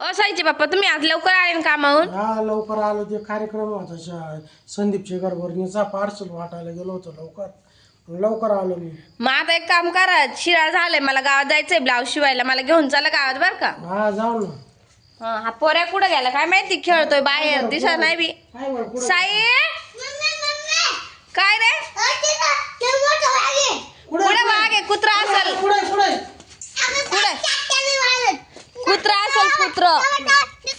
अ साईचे बाप्पा तुम्ही आज लवकर आले ना कामाहून हा लवकर आलो ते कार्यक्रम होता शा- संदीप शेखर भरणीचा पार्सल वाटायला गेलो होतो लवकर मग लवकर आलो मी मग आता एक काम करा शिराळ झालंय मला गावात जायचंय ब्लाऊज शिवायला मला घेऊन चला गावात बरं का हा जाऊ ना हा हा पोऱ्या कुठं गेला काय माहिती खेळतोय बाहेर दिसत नाही बी काय बरं पुढं साई काय रे पुढे पुढे वाघ आहे कुत्रा असेल पुढे पुढे पुढे कुत्रा.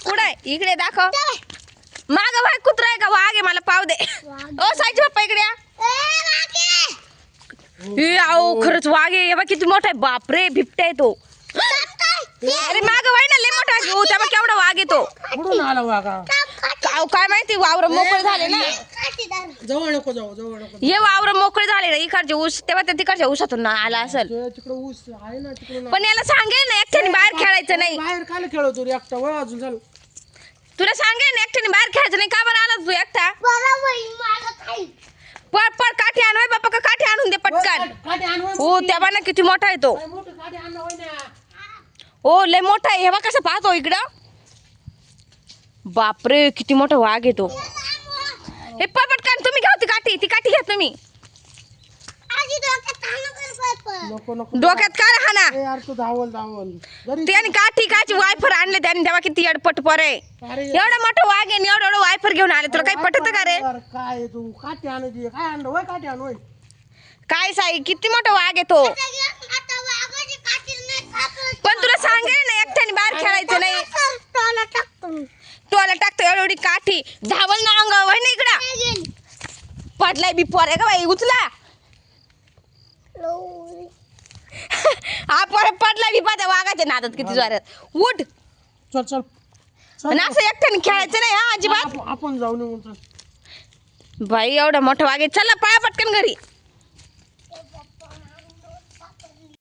पुढे इकडे दाखव. माग भाई कुत्रा आहे का? वाघ आहे मला पाव दे. ओ साईची बाप्पा इकडे या. ए आओ खरंच वाघ. आहे बघ किती मोठा आहे. बापरे बिबट्या आहे तो. अरे माग वाई ना लय मोठा आहे. हो तेव्हा केवढा वाघ कुठून आला वागा अहो, काय माहिती वावर मोकळे झाले ना. जवळ नको जाऊ जवळ नको. हे वावर मोकळे झाले ना इकडचे ऊस तेव्हा त्या तिकडच्या ऊसातून ना आला असेल. ते तिकडे ऊस आहे ना तिकडे ना. पण याला सांगेल ना एकट्याने बाहेर खेळायचं नाही. बाहेर काय खेळतो रे एकटा? वय अजून झालं. तुला सांगेल ना एकट्याने बाहेर खेळायचं नाही. का बरं आला तू एकटा? पड पड काठी आण होय बाप्पा का काठी आणून दे पटकन. हो त्या ना किती मोठा आहे तो. काय मोठी काठी आण ना वय ना. हो लय मोठा आहे. हे बघ कसं पाहतो इकडं. बापरे किती मोठा वाघ आहे तो. हे पळ पटकन तुम्ही घ्या ती काठी ती काठी घ्या तुम्ही. नको नको डोक्यात काय हा ना ए यार तू धावल धावल. जरी त्याने काठी काची वायफर आणले त्याने तेव्हा किती अडपट परे अरे. एवढं मोठं वाघ आहे आणि एवढं एवढं वायफर घेऊन आले तुला काही पटत का रे? यार, काय तू? काठी आणायची काय आणलं? वय काठी आण वय काय साई किती मोठा वाघ आहे टोला टाकतो एवढी काठी. धावल ना अंग वय ना इकडं. पडलाय बी पोरे. का बाई उचला. हा पोरे पडलाय बी पाहता. वाघाच्या नादात किती जोरात. उठ. चल चल. आणि असं एकट्याने खेळायचं नाही हा अजिबात. आपण- जाऊ नये बाई एवढा मोठा वाघ आहे. चला पाया पटकन घरी.